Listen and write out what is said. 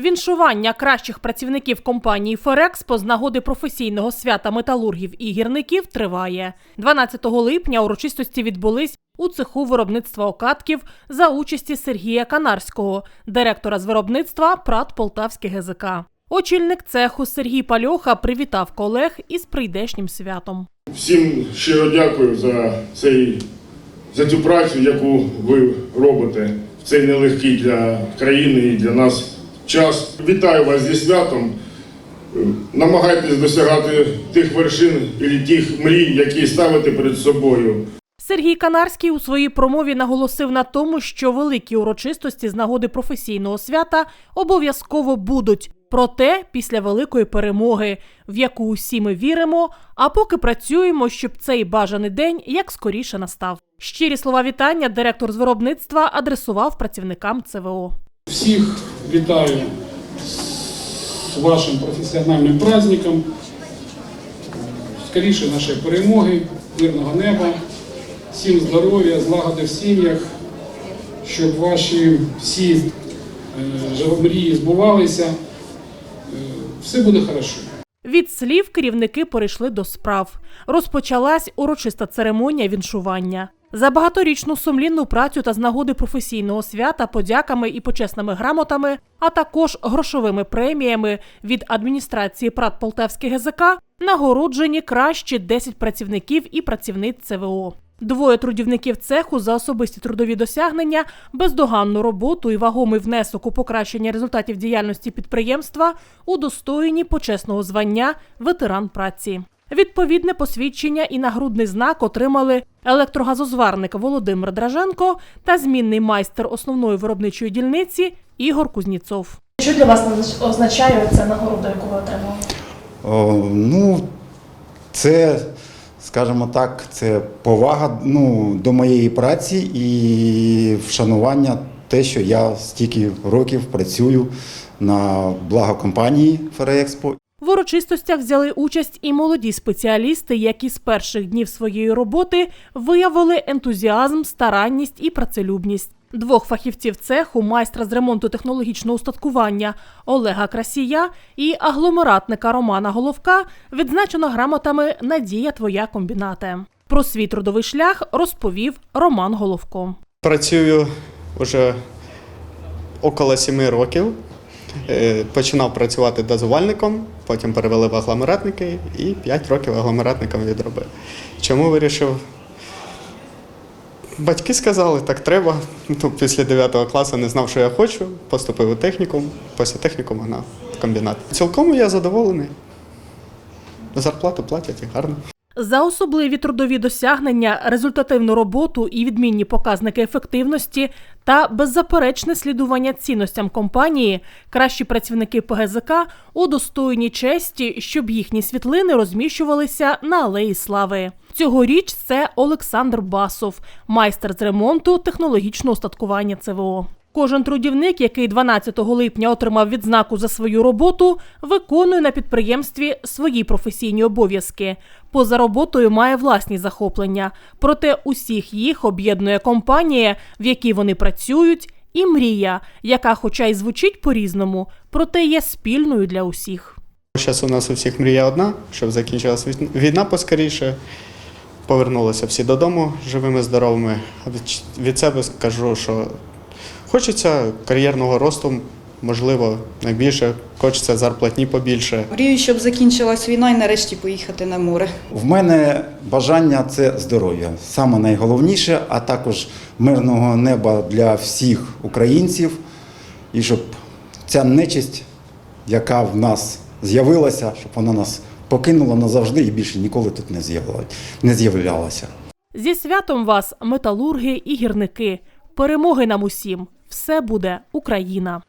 Віншування кращих працівників компанії Ферекспо з нагоди професійного свята металургів і гірників триває. 12 липня урочистості відбулись у цеху виробництва окатків за участі Сергія Канарського, директора з виробництва ПРАТ Полтавське ГЗК. Очільник цеху Сергій Пальоха привітав колег із прийдешнім святом. Всім щиро дякую за цей за цю працю, яку ви робите в цей нелегкий для країни і для нас час. Вітаю вас зі святом. Намагайтесь досягати тих вершин і тих мрій, які ставите перед собою. Сергій Канарський у своїй промові наголосив на тому, що великі урочистості з нагоди професійного свята обов'язково будуть. Проте після великої перемоги, в яку усі ми віримо, а поки працюємо, щоб цей бажаний день як скоріше настав. Щирі слова вітання директор з виробництва адресував працівникам ЦВО. Всіх вітаю з вашим професіональним праздником. Скоріше нашої перемоги, мирного неба, всім здоров'я, злагоди в сім'ях, щоб ваші всі е, мрії збувалися. Е, Все буде хорошо. Від слів керівники перейшли до справ. Розпочалась урочиста церемонія віншування. За багаторічну сумлінну працю та з нагоди професійного свята, подяками і почесними грамотами, а також грошовими преміями від адміністрації ПРАТ Полтавське ГЗК нагороджені кращі 10 працівників і працівниць ЦВО. Двоє трудівників цеху за особисті трудові досягнення, бездоганну роботу і вагомий внесок у покращення результатів діяльності підприємства удостоєні почесного звання ветеран праці. Відповідне посвідчення і нагрудний знак отримали електрогазозварник Володимир Драженко та змінний майстер основної виробничої дільниці Ігор Кузніцов. Що для вас означає ця нагорода, яку ви отримали? О, ну, це, скажімо так, це повага ну, до моєї праці і вшанування те, що я стільки років працюю на благо компанії Фереекспо. В урочистостях взяли участь і молоді спеціалісти, які з перших днів своєї роботи виявили ентузіазм, старанність і працелюбність. Двох фахівців цеху, майстра з ремонту технологічного устаткування Олега Красія і агломератника Романа Головка відзначено грамотами Надія твоя комбінате. Про свій трудовий шлях розповів Роман Головко. Працюю вже около семи років. Е, Починав працювати дозувальником, потім перевели в агломератники і 5 років агломератником відробив. Чому вирішив? Батьки сказали, так треба. Ну, після 9 класу не знав, що я хочу. Поступив у технікум, після технікуму на комбінат. Цілком я задоволений. Зарплату платять і гарно. За особливі трудові досягнення, результативну роботу і відмінні показники ефективності та беззаперечне слідування цінностям компанії, кращі працівники ПГЗК удостоєні честі, щоб їхні світлини розміщувалися на алеї слави. Цьогоріч це Олександр Басов, майстер з ремонту технологічного устаткування ЦВО. Кожен трудівник, який 12 липня отримав відзнаку за свою роботу, виконує на підприємстві свої професійні обов'язки. Поза роботою має власні захоплення. Проте усіх їх об'єднує компанія, в якій вони працюють, і мрія, яка, хоча й звучить по-різному, проте є спільною для усіх. Зараз у нас у всіх мрія одна, щоб закінчилася війна поскоріше. Повернулися всі додому живими, здоровими. Від- себе скажу, що хочеться кар'єрного росту, можливо, найбільше, хочеться зарплатні побільше. Мрію, щоб закінчилась війна і нарешті поїхати на море. В мене бажання це здоров'я. Саме найголовніше, а також мирного неба для всіх українців. І щоб ця нечисть, яка в нас з'явилася, щоб вона нас покинула назавжди і більше ніколи тут не з'являлася. Зі святом вас, металурги і гірники. Перемоги нам усім! Все буде Україна!